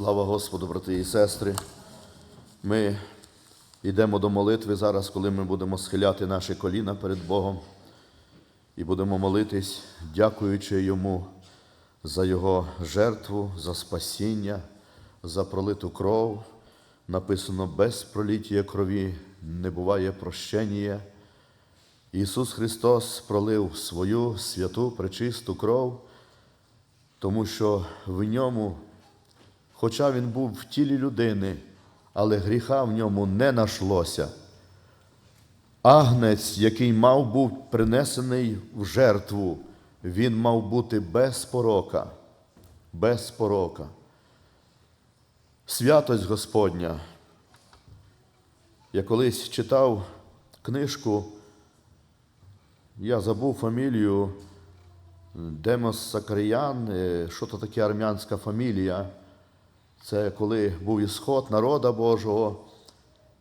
Слава Господу, брати і сестри. Ми йдемо до молитви зараз, коли ми будемо схиляти наші коліна перед Богом і будемо молитись, дякуючи Йому за Його жертву, за спасіння, за пролиту кров. Написано, без проліття крові не буває прощення. Ісус Христос пролив свою святу, пречисту кров, тому що в ньому Хоча він був в тілі людини, але гріха в ньому не нашлося. Агнець, який мав був принесений в жертву, він мав бути без порока, без порока. Святость Господня. Я колись читав книжку, я забув фамілію Демос Сакаріян, е, що то таке армянська фамілія. Це коли був ісход народа Божого,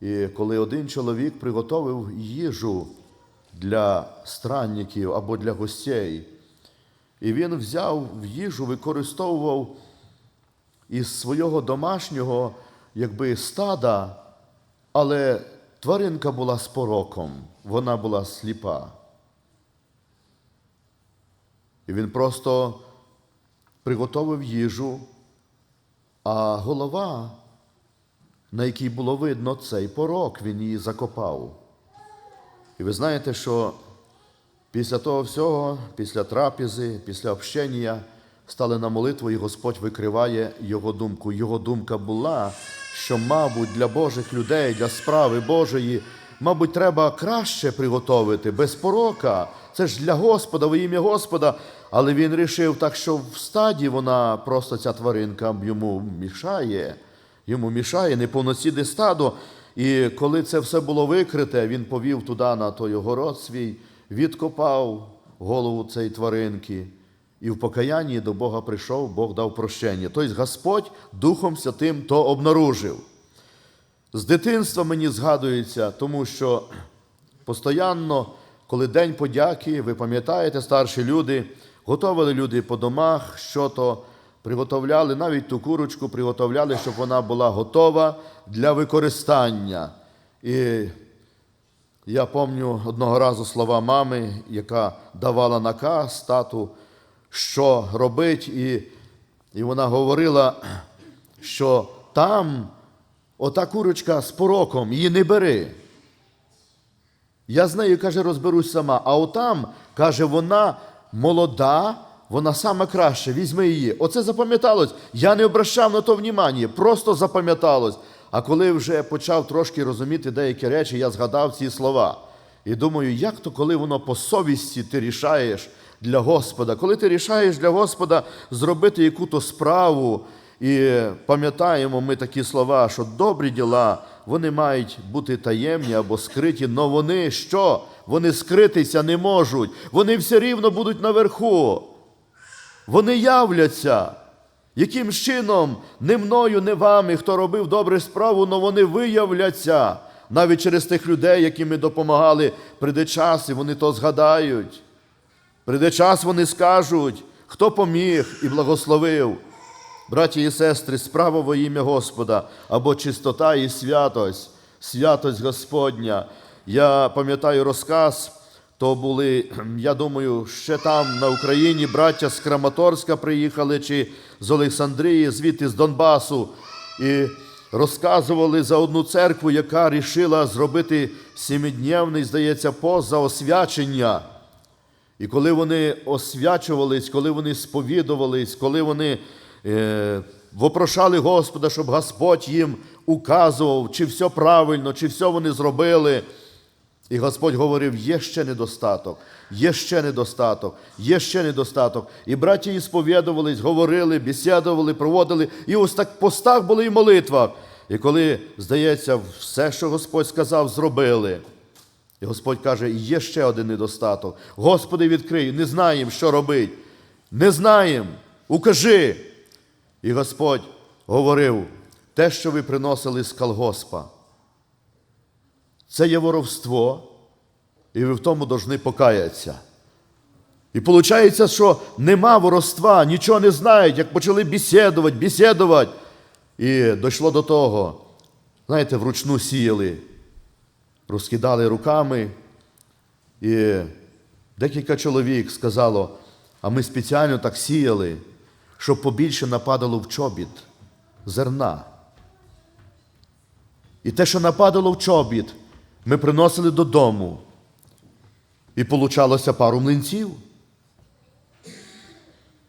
і коли один чоловік приготовив їжу для странників або для гостей. І він взяв в їжу, використовував із свого домашнього якби, стада, але тваринка була з пороком, вона була сліпа. І він просто приготовив їжу. А голова, на якій було видно цей порок, він її закопав. І ви знаєте, що після того всього, після трапізи, після общення, стали на молитву, і Господь викриває його думку. Його думка була, що, мабуть, для Божих людей, для справи Божої, мабуть, треба краще приготовити, без порока. Це ж для Господа, во ім'я Господа. Але він рішив так, що в стаді вона просто ця тваринка йому мішає, йому мішає неповноцінне стадо. І коли це все було викрите, він повів туди на той город свій, відкопав голову цієї тваринки. І в покаянні до Бога прийшов, Бог дав прощення. Тобто Господь Духом Святим то обнаружив. З дитинства мені згадується, тому що постоянно, коли День подяки, ви пам'ятаєте, старші люди, готували люди по домах, що то приготовляли, навіть ту курочку приготовляли, щоб вона була готова для використання. І я пам'ятаю одного разу слова мами, яка давала наказ тату, що робить, і, і вона говорила, що там ота курочка з пороком, її не бери. Я з нею, каже, розберусь сама. А отам, каже, вона молода, вона саме краще, візьми її. Оце запам'яталось. Я не обращав на то внимання, просто запам'яталось. А коли вже почав трошки розуміти деякі речі, я згадав ці слова. І думаю, як то, коли воно по совісті ти рішаєш для Господа, коли ти рішаєш для Господа зробити яку-то справу, і пам'ятаємо ми такі слова, що добрі діла, вони мають бути таємні або скриті, але вони що? Вони скритися не можуть. Вони все рівно будуть наверху. Вони являться. Яким чином не мною, не вами, хто робив добру справу, але вони виявляться навіть через тих людей, яким ми допомагали, прийде час, і вони то згадають. Прийде час, вони скажуть, хто поміг і благословив. Браті і сестри, справа во ім'я Господа або чистота і святость, святость Господня. Я пам'ятаю розказ, то були, я думаю, ще там на Україні браття з Краматорська приїхали чи з Олександрії, звідти з Донбасу, і розказували за одну церкву, яка рішила зробити сімидневний, здається, пост за освячення. І коли вони освячувались, коли вони сповідувались, коли вони е, вопрошали Господа, щоб Господь їм указував, чи все правильно, чи все вони зробили. І Господь говорив: є ще недостаток, є ще недостаток, є ще недостаток. І браті і сповідувались, говорили, бесідували, проводили. І ось так постах були і молитвах. І коли, здається, все, що Господь сказав, зробили. І Господь каже, є ще один недостаток. Господи, відкрий, не знаємо, що робити. Не знаємо. Укажи. І Господь говорив, те, що ви приносили з колгоспа, це є воровство, і ви в тому повинні покаятися. І виходить, що нема воровства, нічого не знають, як почали бесідувати, бесідувати. І дійшло до того, знаєте, вручну сіяли, розкидали руками, і декілька чоловік сказало, а ми спеціально так сіяли, щоб побільше нападало в чобіт зерна. І те, що нападало в чобіт, ми приносили додому. І получалося пару млинців.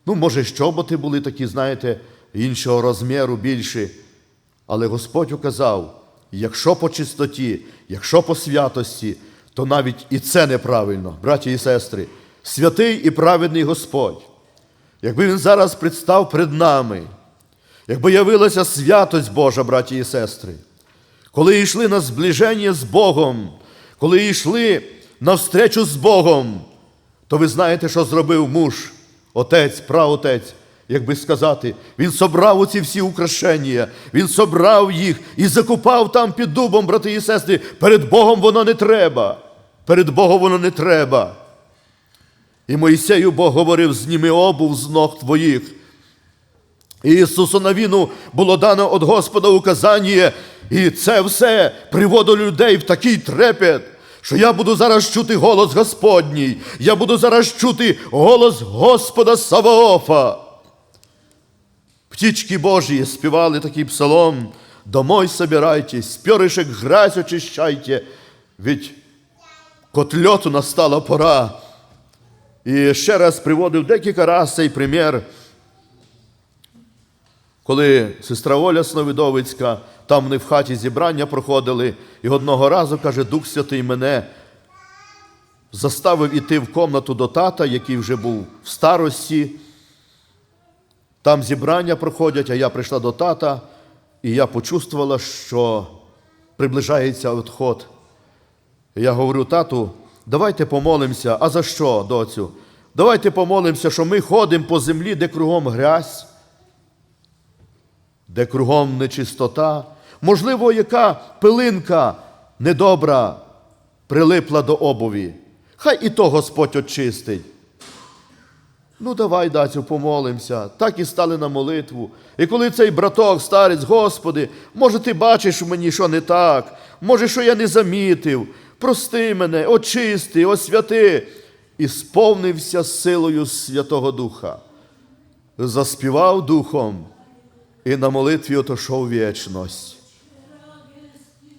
Ну, може, щоботи були такі, знаєте, іншого розміру більші. Але Господь указав, якщо по чистоті, якщо по святості, то навіть і це неправильно, браті і сестри. Святий і праведний Господь. Якби Він зараз представ перед нами, якби явилася святость Божа, браті і сестри, коли йшли на зближення з Богом, коли йшли на встречу з Богом, то ви знаєте, що зробив муж, отець, праотець, як би сказати, він собрав оці всі украшення, він собрав їх і закупав там під дубом, брати і сестри. Перед Богом воно не треба. Перед Богом воно не треба. І Моїсею Бог говорив, зніми обув з ног твоїх. І Ісусу Навіну було дано від Господа указання, і це все приводило людей в такий трепет, що я буду зараз чути голос Господній, я буду зараз чути голос Господа Саваофа. Птічки Божі співали такий псалом, домой собирайтесь, перышек грязь очищайте, ведь котльоту настала пора. І ще раз приводив декілька разів цей примір, коли сестра Оля Сновидовицька, там вони в хаті зібрання проходили, і одного разу, каже, Дух Святий мене заставив іти в комнату до тата, який вже був в старості. Там зібрання проходять, а я прийшла до тата, і я почувствувала, що приближається відход. Я говорю, тату, давайте помолимося. А за що, доцю? Давайте помолимося, що ми ходимо по землі, де кругом грязь, де кругом нечистота. Можливо, яка пилинка недобра прилипла до обуві. Хай і то Господь очистить. Ну, давай, дацю, помолимося. Так і стали на молитву. І коли цей браток, старець, Господи, може, ти бачиш в мені, що не так, може, що я не замітив. Прости мене, очисти, освяти. І сповнився силою Святого Духа. Заспівав духом і на молитві отошов вічність.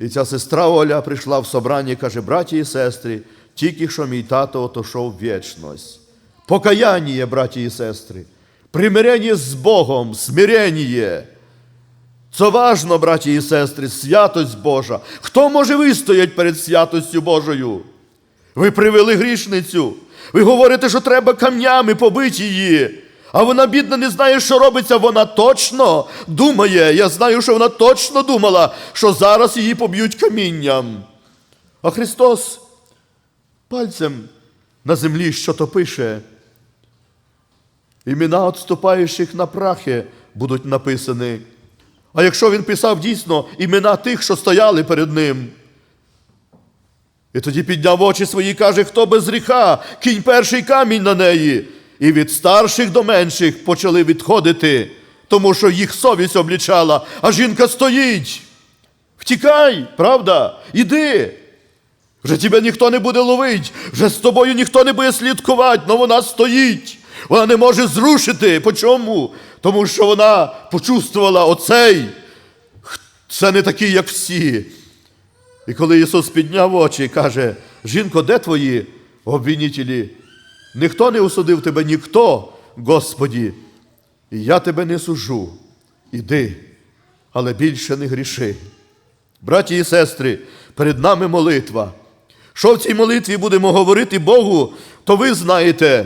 І ця сестра Оля прийшла в собрання і каже, браті і сестри, тільки що мій тато отошов вічність. Покаяние, браті і сестри, примирення з Богом, смирення. Це важно, браті і сестри, святость Божа. Хто може вистояти перед святостю Божою? Ви привели грішницю. Ви говорите, що треба камнями побити її. А вона, бідна, не знає, що робиться. Вона точно думає. Я знаю, що вона точно думала, що зараз її поб'ють камінням. А Христос пальцем на землі що то пише. Імена відступаючих на прахи будуть написані. А якщо він писав дійсно імена тих, що стояли перед ним, і тоді підняв очі свої і каже, хто без гріха, кінь перший камінь на неї. І від старших до менших почали відходити, тому що їх совість облічала, а жінка стоїть. Втікай, правда? Іди. Вже тебе ніхто не буде ловить, вже з тобою ніхто не буде слідкувати, але вона стоїть. Вона не може зрушити. По чому? Тому що вона почувствувала оцей. Це не такий, як всі. І коли Ісус підняв очі і каже, жінко, де твої обвинителі? Ніхто не осудив тебе, ніхто, Господі, і я тебе не сужу. Іди, але більше не гріши. Браті і сестри, перед нами молитва. Що в цій молитві будемо говорити Богу, то ви знаєте.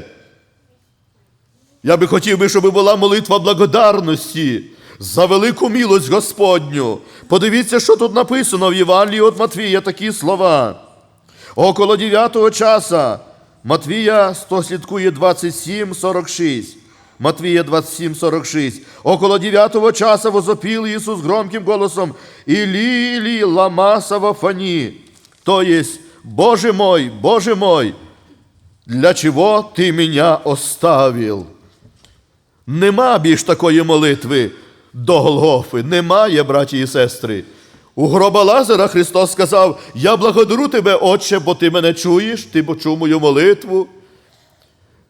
Я би хотів щоб була молитва благодарності за велику милость Господню. Подивіться, що тут написано в Євангелії від Матвія такі слова. Около 9 часа Матвія 100 слідкує 27, 46. Матвія 27, 46. Около 9 часа возопил Ісус громким голосом «Или, или, лама савафані». То есть, Боже мой, Боже мой, для чого ти мене оставил? Нема більш такої молитви. до Голгофи. Немає, браті і сестри. У гроба Лазара Христос сказав: Я благодарю тебе, Отче, бо ти мене чуєш, ти почув мою молитву.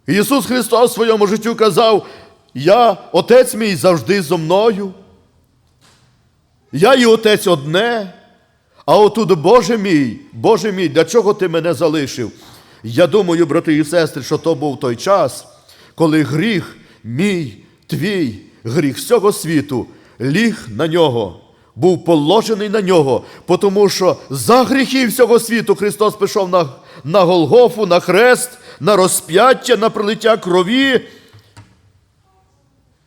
Ісус Христос в своєму життю казав: Я, Отець мій, завжди зо мною. Я і Отець одне. А отут, Боже мій, Боже мій, для чого ти мене залишив? Я думаю, брати і сестри, що то був той час, коли гріх мій, твій, гріх всього світу ліг на нього, був положений на нього, тому що за гріхи всього світу Христос пішов на, на Голгофу, на хрест, на розп'яття, на пролиття крові.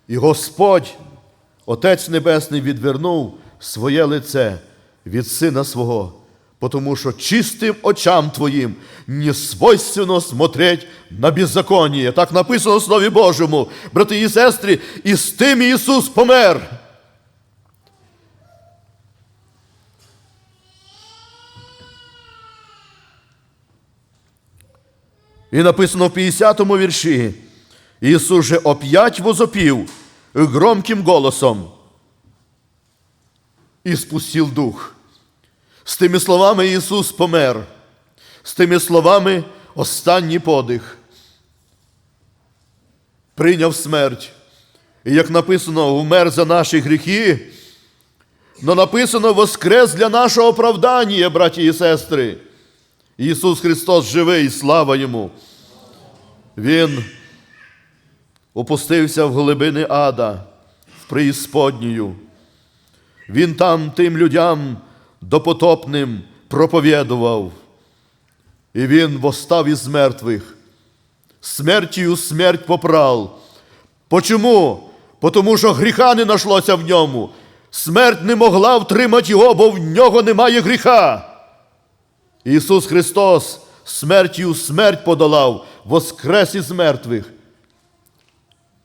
І Господь, Отець Небесний, відвернув своє лице від Сина свого, тому що чистим очам Твоїм не свойственно смотреть на беззаконие. Так написано в Слові Божому, брати і сестри, і з тим Ісус помер. І написано в 50-му вірші. Ісус же оп'ять возопів громким голосом і спустив дух. З тими словами Ісус помер. З тими словами останній подих. Прийняв смерть. І як написано, вмер за наші гріхи, но написано воскрес для нашого оправдання, браті і сестри. Ісус Христос живий, слава Йому. Він опустився в глибини ада, в преісподнію. Він там тим людям допотопним проповідував. І він восстав із мертвих. Смертію смерть попрал. Почому? Потому що гріха не нашлося в ньому. Смерть не могла втримати його, бо в нього немає гріха. Ісус Христос смертю смерть подолав, воскрес із мертвих.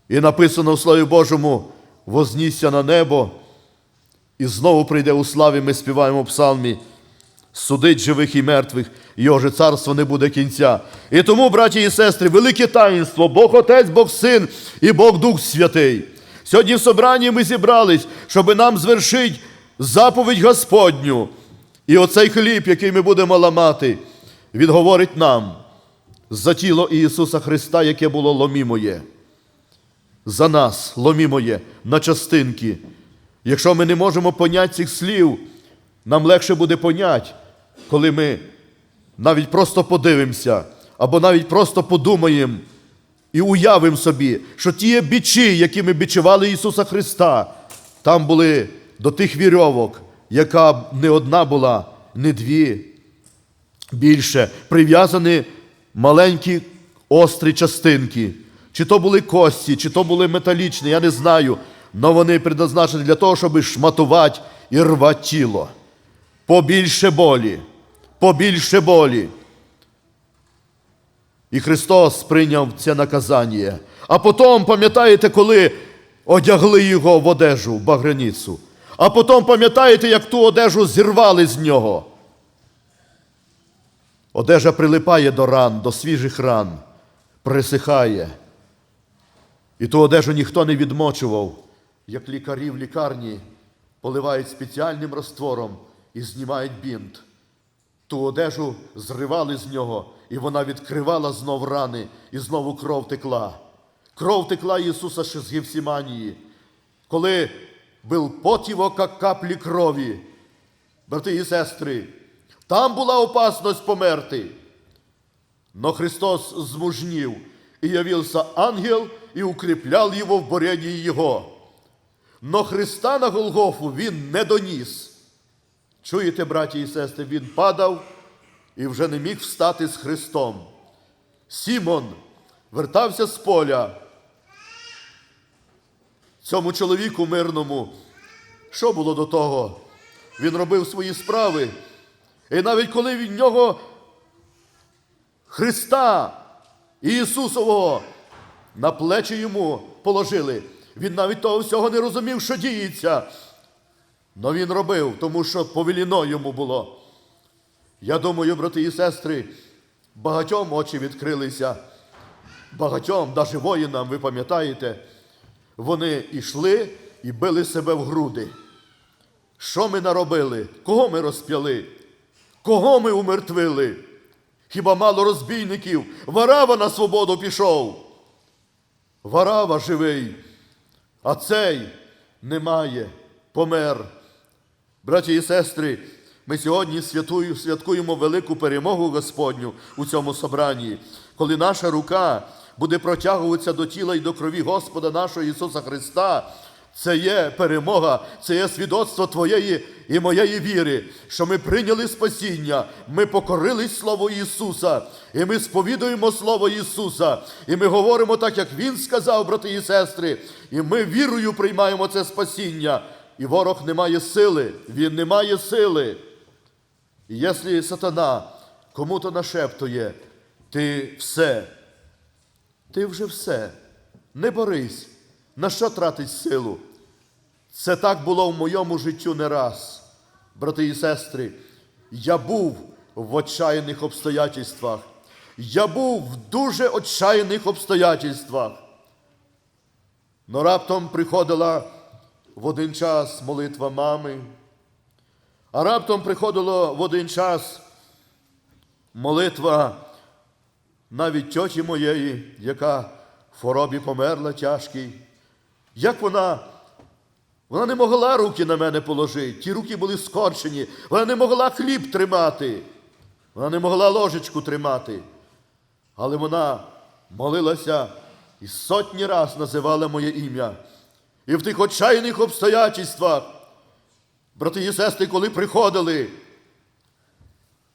І написано в Слові Божому: вознісся на небо, і знову прийде у славі, ми співаємо в псалмі, судить живих і мертвих, його же царство не буде кінця. І тому, браті і сестри, велике таїнство, Бог Отець, Бог Син і Бог Дух Святий. Сьогодні в собранні ми зібрались, щоб нам звершити заповідь Господню. І оцей хліб, який ми будемо ламати, він говорить нам за тіло Ісуса Христа, яке було ломімоє. За нас ломімоє на частинки. Якщо ми не можемо поняти цих слів, нам легше буде поняти, коли ми навіть просто подивимося, або навіть просто подумаємо і уявимо собі, що ті бичі, які ми бичували Ісуса Христа, там були до тих вірьовок, яка не одна була, не дві, більше прив'язані маленькі острі частинки. Чи то були кості, чи то були металічні, я не знаю. але вони предназначені для того, щоб шматувати і рвати тіло. Побільше болі, побільше болі. І Христос прийняв це наказання. А потім, пам'ятаєте, коли одягли його в одежу в багряницю. А потім пам'ятаєте, як ту одежу зірвали з нього. Одежа прилипає до ран, до свіжих ран, присихає. І ту одежу ніхто не відмочував, як лікарі в лікарні поливають спеціальним раствором і знімають бінт. Ту одежу зривали з нього, і вона відкривала знов рани, і знову кров текла. Кров текла Ісуса ще з Гефсіманії, коли був пот його, як каплі крові. Брати і сестри, там була опасність померти. Но Христос змужнів, и явился ангел и укреплял его в борении его. Но Христа на Голгофу він не доніс. Чуєте, браті і сестри, він падав і вже не міг встати з Христом. Сімон вертався з поля. Цьому чоловіку мирному, що було до того? Він робив свої справи. І навіть коли від нього Христа Ісусового на плечі йому положили, він навіть того всього не розумів, що діється. Но він робив, тому що повеліно йому було. Я думаю, брати і сестри, багатьом очі відкрилися, багатьом, навіть воїнам, ви пам'ятаєте, вони йшли і били себе в груди. Що ми наробили? Кого ми розп'яли? Кого ми умертвили? Хіба мало розбійників? Варава на свободу пішов. Варава живий, а цей немає, помер. Браті і сестри, ми сьогодні святкуємо велику перемогу Господню у цьому собранні, коли наша рука буде протягуватися до тіла і до крові Господа нашого Ісуса Христа. Це є перемога, це є свідоцтво Твоєї і моєї віри, що ми прийняли спасіння, ми покорились Слову Ісуса, і ми сповідуємо Слово Ісуса, і ми говоримо так, як Він сказав, брати і сестри, і ми вірою приймаємо це спасіння. І ворог не має сили, він не має сили. І якщо сатана кому-то нашептує, ти все, ти вже все, не борись, на що тратить силу? Це так було в моєму життю не раз. Брати і сестри, я був в отчаяних обстоятельствах. Я був в дуже отчаяних обстоятельствах. Но раптом приходила в один час молитва мами, а раптом приходило в один час молитва навіть тьоті моєї, яка в хворобі померла тяжкій. Як вона, вона не могла руки на мене положити, ті руки були скорчені, вона не могла хліб тримати, вона не могла ложечку тримати. Але вона молилася і сотні раз називала моє ім'я. І в тих отчаяних обстоятельствах, брати і сестри, коли приходили,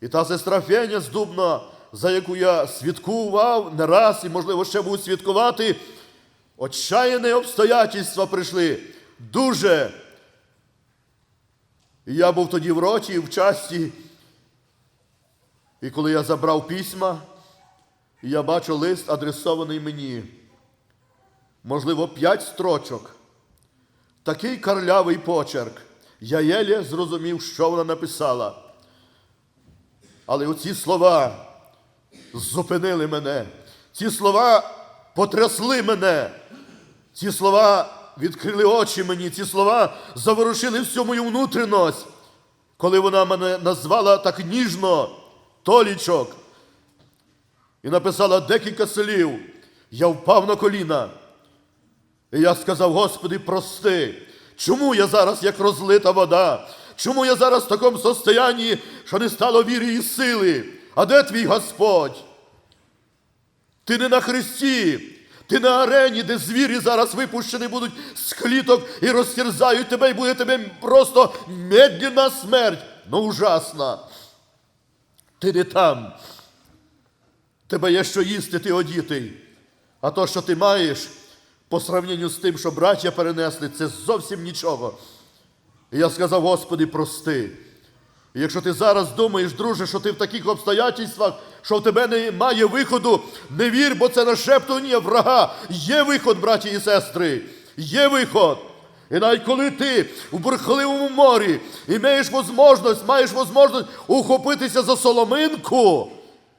і та сестра Феня з за яку я свідкував не раз і, можливо, ще буду свідкувати, отчаяні обстоятельства прийшли дуже. І я був тоді в роті, в часті. І коли я забрав письма, я бачу лист, адресований мені, можливо, п'ять строчок. Такий карлявий почерк. Я єлє зрозумів, що вона написала. Але оці слова зупинили мене. Ці слова потрясли мене. Ці слова відкрили очі мені, ці слова заворушили всю мою внутрішність, коли вона мене назвала так ніжно, толічок, і написала декілька слів. Я впав на коліна. І я сказав, Господи, прости, чому я зараз як розлита вода? Чому я зараз в такому состоянні, що не стало віри і сили? А де твій Господь? Ти не на хресті, ти на арені, де звірі зараз випущені будуть з кліток і розтерзають тебе, і буде тебе просто медленна смерть. Ну ужасна. Ти не там. Тебе є що їсти, ти одітий. А то, що ти маєш, по сравненню з тим, що браття перенесли, це зовсім нічого. І я сказав, Господи, прости. І якщо ти зараз думаєш, друже, що ти в таких обстоятельствах, що в тебе немає виходу, не вір, бо це нашептування врага. Є виход, браті і сестри, є виход. І навіть коли ти в бурхливому морі і маєш можливість, маєш можливість ухопитися за соломинку,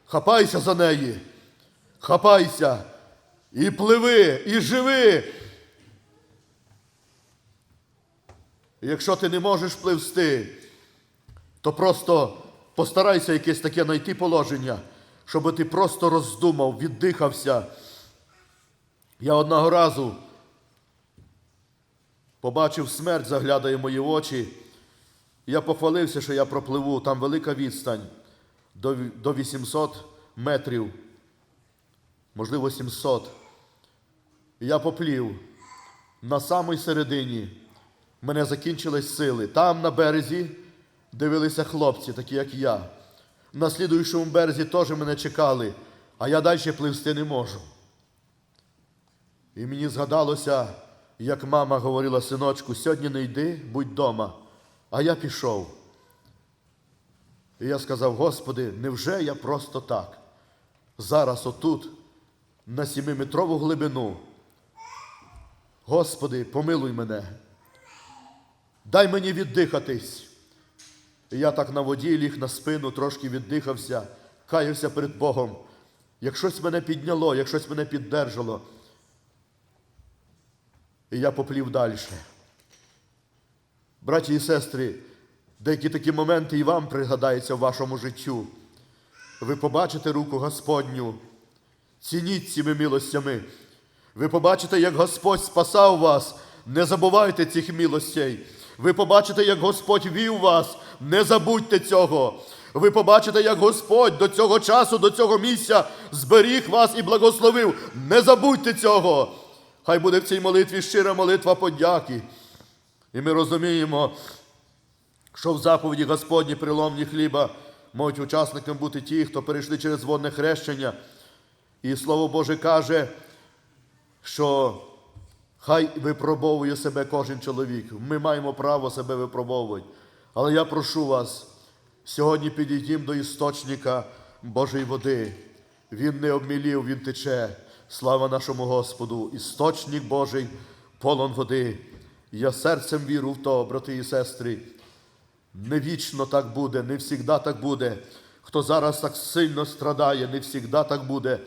хапайся за неї, хапайся і пливи, і живи. І Якщо ти не можеш пливсти, то просто постарайся якесь таке знайти положення, щоб ти просто роздумав, віддихався. Я одного разу побачив смерть, заглядає в мої очі. Я похвалився, що я пропливу, там велика відстань до 800 метрів, можливо, 700. Я поплів на самій середині. Мене закінчились сили. Там на березі дивилися хлопці, такі як я. На слідуючому березі теж мене чекали, а я далі пливсти не можу. І мені згадалося, як мама говорила синочку, сьогодні не йди, будь вдома. А я пішов. І я сказав, Господи, невже я просто так? Зараз отут, на сімиметрову глибину. Господи, помилуй мене. Дай мені віддихатись. Я так на воді ліг на спину, трошки віддихався, каявся перед Богом. Як щось мене підняло, як щось мене піддержало. І я поплів далі. Браті і сестри, деякі такі моменти і вам пригадаються в вашому життю. Ви побачите руку Господню, цініть цими милостями. Ви побачите, як Господь спасав вас, не забувайте цих милостей. Ви побачите, як Господь вів вас, не забудьте цього. Ви побачите, як Господь до цього часу, до цього місця зберіг вас і благословив. Не забудьте цього. Хай буде в цій молитві щира молитва подяки. І ми розуміємо, що в заповіді Господні приломні хліба можуть учасникам бути ті, хто перейшли через водне хрещення. І Слово Боже каже, що хай випробовує себе кожен чоловік. Ми маємо право себе випробовувати. Але я прошу вас, сьогодні підійдімо до істочника Божої води. Він не обмілів, він тече. Слава нашому Господу! Істочник Божий, полон води. Я серцем віру в то, брати і сестри. Не вічно так буде, не завжди так буде. Хто зараз так сильно страдає, не завжди так буде.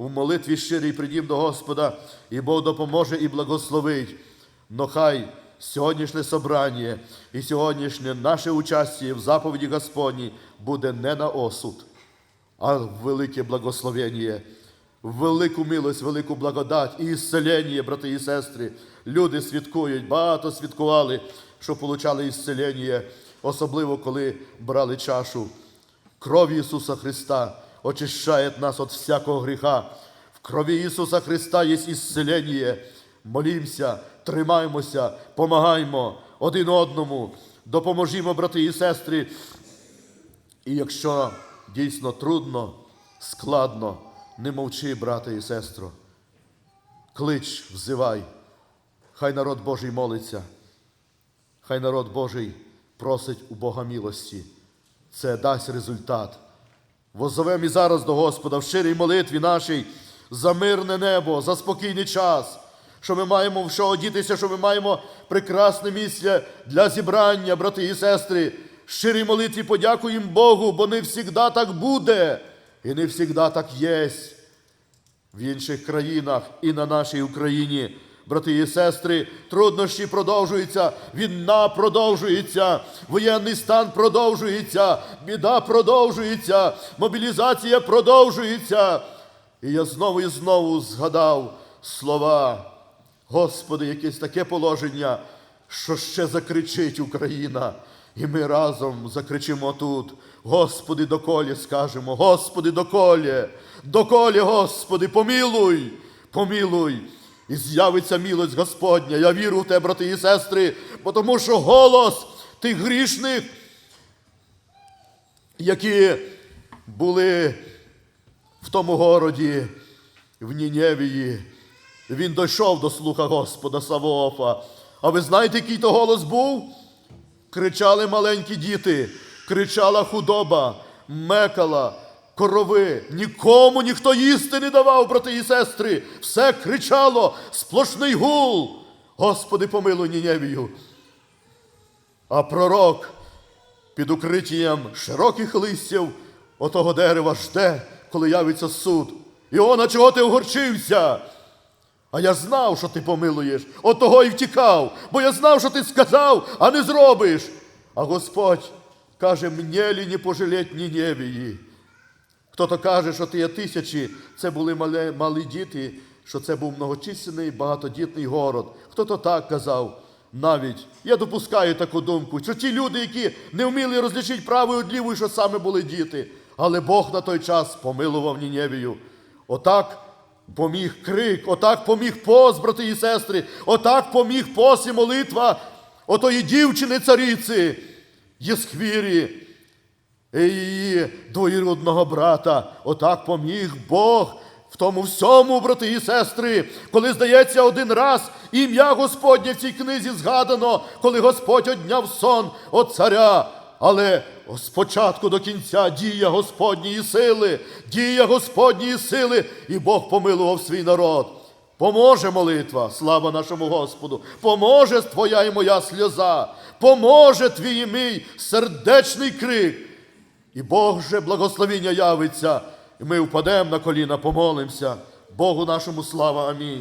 У молитві щирій придім до Господа, і Бог допоможе і благословить. Но хай сьогоднішнє собрання і сьогоднішнє наше участь в заповіді Господній буде не на осуд, а велике благословення, велику милость, велику благодать і ісцелення, брати і сестри. Люди свідкують, багато свідкували, що получали ісцелення, особливо коли брали чашу. Кров Ісуса Христа очищає нас від всякого гріха. В крові Ісуса Христа є ісцелення. Молімося, тримаймося, помагаймо один одному, допоможімо, брати і сестри. І якщо дійсно трудно, складно, не мовчи, брате і сестро. Клич, взивай, хай народ Божий молиться, хай народ Божий просить у Бога милості. Це дасть результат. Возовем і зараз до Господа в щирій молитві нашій за мирне небо, за спокійний час, що ми маємо в що одітися, що ми маємо прекрасне місце для зібрання, брати і сестри. В щирій молитві подякуємо Богу, бо не завжди так буде, і не завжди так є в інших країнах і на нашій Україні. Брати і сестри, труднощі продовжуються, війна продовжується, воєнний стан продовжується, біда продовжується, мобілізація продовжується. І я знову і знову згадав слова, Господи, якесь таке положення, що ще закричить Україна. І ми разом закричимо тут. Господи, доколі скажемо, Господи, доколі, доколі, Господи, помілуй, помілуй. І з'явиться милость Господня. Я вірю в те, брати і сестри, тому що голос тих грішних, які були в тому городі, в Нінєвії, він дійшов до слуха Господа Савоофа. А ви знаєте, який то голос був? Кричали маленькі діти, кричала худоба, мекала, корови. Нікому ніхто їсти не давав, брати і сестри. Все кричало, сплошний гул. Господи, помилуй Нінєвію. А пророк під укриттям широких листів отого дерева жде, коли явиться суд. Іона, чого ти огорчився? А я знав, що ти помилуєш, от того і втікав, бо я знав, що ти сказав, а не зробиш. А Господь каже, мені лі не пожалеть Нінєвії. Хто-то каже, що ті тисячі, це були малі, малі діти, що це був многочисленний багатодітний город. Хто-то так казав. Навіть я допускаю таку думку, що ті люди, які не вміли розлічити праву від лівої, що саме були діти. Але Бог на той час помилував Нінєвію. Отак поміг крик, отак поміг пост, брати і сестри, отак поміг пост і молитва отої дівчини цариці Єсхвірі і її двоюродного брата. Отак поміг Бог в тому всьому, брати і сестри, коли здається один раз ім'я Господнє в цій книзі згадано, коли Господь одняв сон от царя. Але спочатку до кінця дія Господньої сили, дія Господньої сили, і Бог помилував свій народ. Поможе молитва, слава нашому Господу, поможе твоя і моя сльоза, поможе твій і мій сердечний крик. І Бог же благословіння явиться, і ми впадемо на коліна, помолимося. Богу нашому слава, амінь.